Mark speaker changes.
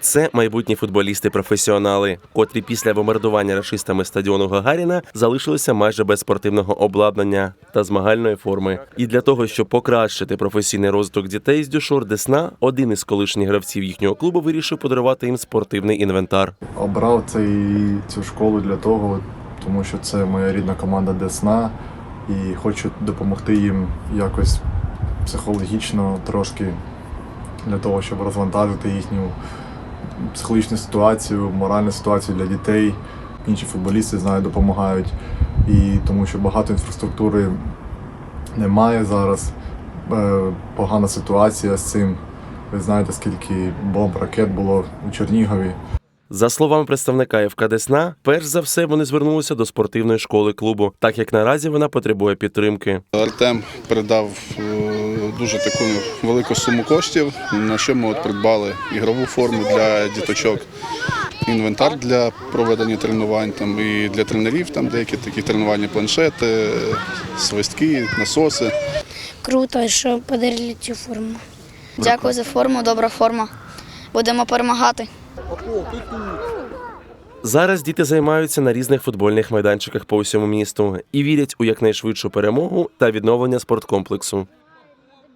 Speaker 1: Це майбутні футболісти-професіонали, котрі після бомбардування рашистами стадіону Гагаріна залишилися майже без спортивного обладнання та змагальної форми. І для того, щоб покращити професійний розвиток дітей з Дюшор Десна, один із колишніх гравців їхнього клубу вирішив подарувати їм спортивний інвентар.
Speaker 2: Обрав цей, цю школу для того, тому що це моя рідна команда Десна, і хочу допомогти їм якось психологічно трошки для того, щоб розвантажити їхню психологічну ситуацію, моральну ситуацію для дітей. Інші футболісти знаю, допомагають. І тому що багато інфраструктури немає зараз. Е, Погана ситуація з цим. Ви знаєте, скільки бомб, ракет було у Чернігові.
Speaker 1: За словами представника ФК Десна, перш за все вони звернулися до спортивної школи клубу, так як наразі вона потребує підтримки.
Speaker 3: Артем передав е, дуже таку велику суму коштів, на що ми от придбали ігрову форму для діточок, інвентар для проведення тренувань там, і для тренерів, там деякі такі тренування, планшети, свистки, насоси.
Speaker 4: Круто, що подарили цю форму. Дякую за форму, добра форма. Будемо перемагати.
Speaker 1: Зараз діти займаються на різних футбольних майданчиках по усьому місту і вірять у якнайшвидшу перемогу та відновлення спорткомплексу.